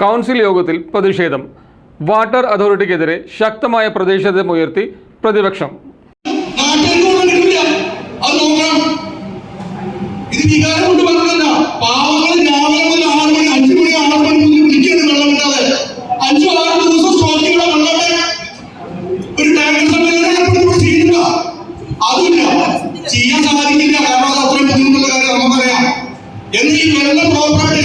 Council യോഗത്തിൽ പ്രതിഷേധം. Water അതോറിറ്റിക്കെതിരെ ശക്തമായ പ്രതിഷേധമുയർത്തി പ്രതിപക്ഷം. ചെയ്യാൻ സാധിക്കില്ല. കാരണം അത് അത്രയും ബുദ്ധിമുട്ടുള്ള കാര്യം നമുക്കറിയാം എന്ന് ഈ വെള്ളം പ്രോപ്പറായിട്ട്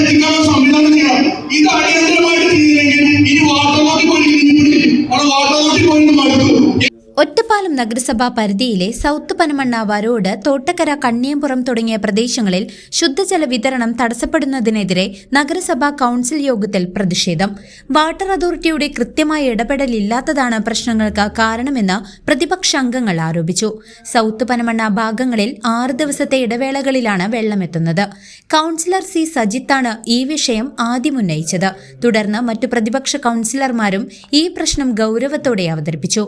ഒറ്റപ്പാലം നഗരസഭാ പരിധിയിലെ സൗത്ത് പനമണ്ണ വരോട് തോട്ടക്കര കണ്ണിയമ്പുറം തുടങ്ങിയ പ്രദേശങ്ങളിൽ ശുദ്ധജല വിതരണം തടസ്സപ്പെടുന്നതിനെതിരെ നഗരസഭാ കൌൺസിൽ യോഗത്തിൽ പ്രതിഷേധം. വാട്ടർ അതോറിറ്റിയുടെ കൃത്യമായ ഇടപെടലില്ലാത്തതാണ് പ്രശ്നങ്ങൾക്ക് കാരണമെന്ന് പ്രതിപക്ഷ അംഗങ്ങൾ ആരോപിച്ചു. സൗത്ത് പനമണ്ണ ഭാഗങ്ങളിൽ ആറ് ദിവസത്തെ ഇടവേളകളിലാണ് വെള്ളമെത്തുന്നത്. കൌൺസിലർ സി സജിത്താണ് ഈ വിഷയം ആദ്യം ഉന്നയിച്ചത്. തുടർന്ന് മറ്റു പ്രതിപക്ഷ കൌൺസിലർമാരും ഈ പ്രശ്നം ഗൗരവത്തോടെ അവതരിപ്പിച്ചു.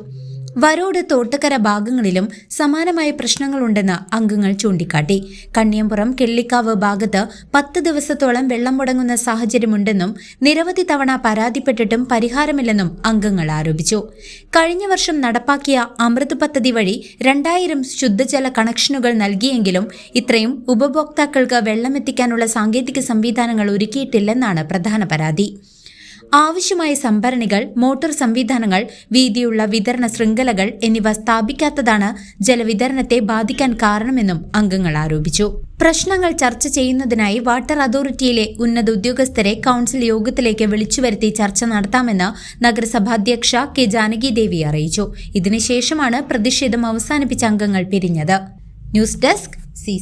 വരോട് തോട്ടക്കര ഭാഗങ്ങളിലും സമാനമായ പ്രശ്നങ്ങളുണ്ടെന്ന് അംഗങ്ങൾ ചൂണ്ടിക്കാട്ടി. കണ്ണിയമ്പുറം കിള്ളിക്കാവ് ഭാഗത്ത് പത്ത് ദിവസത്തോളം വെള്ളം മുടങ്ങുന്ന സാഹചര്യമുണ്ടെന്നും നിരവധി തവണ പരാതിപ്പെട്ടിട്ടും പരിഹാരമില്ലെന്നും അംഗങ്ങൾ ആരോപിച്ചു. കഴിഞ്ഞ വർഷം നടപ്പാക്കിയ അമൃത് പദ്ധതി വഴി രണ്ടായിരം ശുദ്ധജല കണക്ഷനുകൾ നൽകിയെങ്കിലും ഇത്രയും ഉപഭോക്താക്കൾക്ക് വെള്ളമെത്തിക്കാനുള്ള സാങ്കേതിക സംവിധാനങ്ങൾ ഒരുക്കിയിട്ടില്ലെന്നാണ് പ്രധാന പരാതി. ആവശ്യമായ സംഭരണികൾ മോട്ടോർ സംവിധാനങ്ങൾ വീതിയുള്ള വിതരണ ശൃംഖലകൾ എന്നിവ സ്ഥാപിക്കാത്തതാണ് ജലവിതരണത്തെ ബാധിക്കാൻ കാരണമെന്നും അംഗങ്ങൾ ആരോപിച്ചു. പ്രശ്നങ്ങൾ ചർച്ച ചെയ്യുന്നതിനായി വാട്ടർ അതോറിറ്റിയിലെ ഉന്നത ഉദ്യോഗസ്ഥരെ കൌൺസിൽ യോഗത്തിലേക്ക് വിളിച്ചുവരുത്തി ചർച്ച നടത്താമെന്ന് നഗരസഭാധ്യക്ഷ കെ ജാനകി ദേവി അറിയിച്ചു. ഇതിനുശേഷമാണ് പ്രതിഷേധം അവസാനിപ്പിച്ച അംഗങ്ങൾ പിരിഞ്ഞത്. News desk C